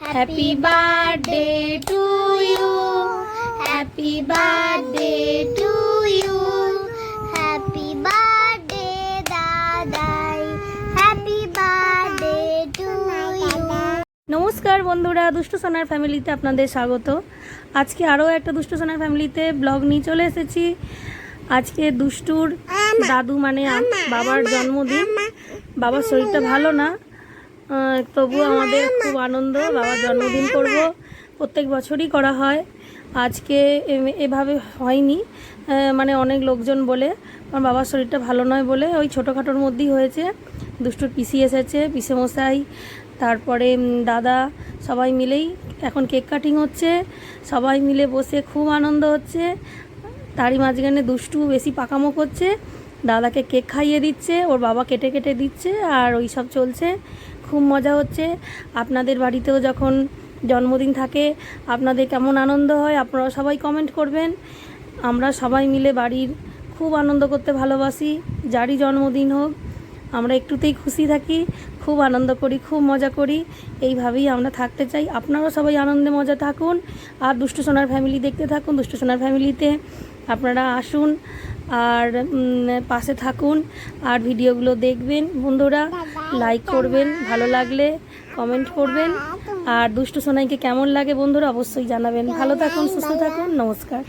Happy birthday to you. Happy birthday to you. Happy birthday, দাদাই happy birthday to you নমস্কার বন্ধুরা দুষ্টু সোনার ফ্যামিলিতে আপনাদের স্বাগত। আজকে আরও একটা দুষ্টু সোনার ফ্যামিলিতে ব্লগ নিয়ে চলে এসেছি। আজকে দুষ্টুর দাদু মানে বাবার জন্মদিন। বাবার শরীরটা ভালো না। তবুও আমাদের খুব আনন্দ, বাবার জন্মদিন করব। প্রত্যেক বছরই করা হয়। আজকে এভাবে হয়নি। মানে অনেক লোকজন বলে, আমার বাবার শরীরটা ভালো নয় বলে ওই ছোটোখাটোর মধ্যেই হয়েছে। দুষ্টুর পিসি এসেছে পিসে মশাই তারপরে দাদা, সবাই মিলেই এখন কেক কাটিং হচ্ছে। সবাই মিলে বসে খুব আনন্দ হচ্ছে। তারই মাঝখানে দুষ্টু বেশি পাকামো করছে। দাদাকে কেক খাইয়ে দিচ্ছে, ওর বাবা কেটে কেটে দিচ্ছে, আর ওই সব চলছে। খুব মজা হচ্ছে। আপনাদের বাড়িতেও যখন জন্মদিন থাকে, আপনাদের কেমন আনন্দ হয়, আপনারা সবাই কমেন্ট করবেন। আমরা সবাই মিলে বাড়ির খুব আনন্দ করতে ভালোবাসি। যারই জন্মদিন হোক আমরা একটুতেই খুশি থাকি, খুব আনন্দ করি, খুব মজা করি। এইভাবেই আমরা থাকতে চাই। আপনারাও সবাই আনন্দে মজা থাকুন। আর দুষ্টু সোনার ফ্যামিলি দেখতে থাকুন, দুষ্টু সোনার ফ্যামিলিতে আপনারা আসুন আর পাশে থাকুন আর ভিডিওগুলো দেখবেন। বন্ধুরা লাইক করবেন, ভালো লাগলে কমেন্ট করবেন। আর দুষ্টু সোনাইকে কেমন লাগে বন্ধুরা, অবশ্যই জানাবেন। ভালো থাকুন, সুস্থ থাকুন, নমস্কার।